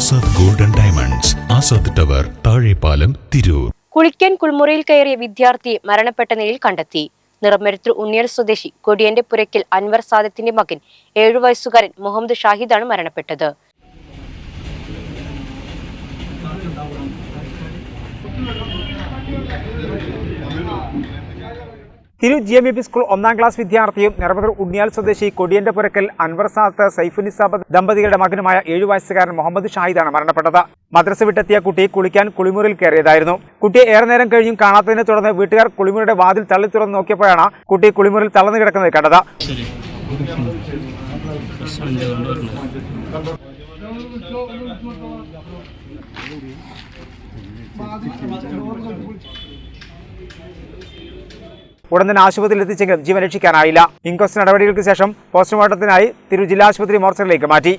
Azad golden diamonds Azad tower Thazhepalam Tirur കുളിക്കാൻ കുൾമുറിയിൽ കയറിയ വിദ്യാർത്ഥിയെ മരണപ്പെട്ട നിലയിൽ കണ്ടെത്തി. നിറമരുത്തൂർ ഉണ്ണിയൽ സ്വദേശി കൊടിയന്റെ പുരയ്ക്കൽ അൻവർ സാദത്തിന്റെ മകൻ ഏഴു വയസ്സുകാരൻ മുഹമ്മദ് ഷാഹിദാണ് മരണപ്പെട്ടത്. തിരു ജി എം സ്കൂൾ ഒന്നാം ക്ലാസ് വിദ്യാർത്ഥിയും നിറമതൂർ ഉണ്ണിയാൽ സ്വദേശി കൊടിയന്റെ പുരക്കൽ അൻവർ സാത്ത് സൈഫുനിസാബ് ദമ്പതികളുടെ മകനുമായ ഏഴു വയസ്സുകാരൻ മുഹമ്മദ് ഷാഹിദാണ് മരണപ്പെട്ടത്. മദ്രസ വിട്ടെത്തിയ കുട്ടി കുളിക്കാൻ കുളിമുറിയിൽ കയറിയതായിരുന്നു. കുട്ടിയെ ഏറെ നേരം കഴിഞ്ഞും കാണാത്തതിനെ തുടർന്ന് വീട്ടുകാർ കുളിമുറിയുടെ വാതിൽ തള്ളി തുറന്ന് നോക്കിയപ്പോഴാണ് കുട്ടി കുളിമുറിയിൽ തളർന്നു കിടക്കുന്നത് കണ്ടത്. ഉടൻ തന്നെ ആശുപത്രിയിൽ എത്തിച്ചെങ്കിലും ജീവൻ രക്ഷിക്കാനായില്ല. ഇൻക്വസ്റ്റ് നടപടികൾക്ക് ശേഷം പോസ്റ്റ്മോർട്ടത്തിനായി തിരു ജില്ലാ ആശുപത്രി മോർച്ചറിലേക്ക് മാറ്റി.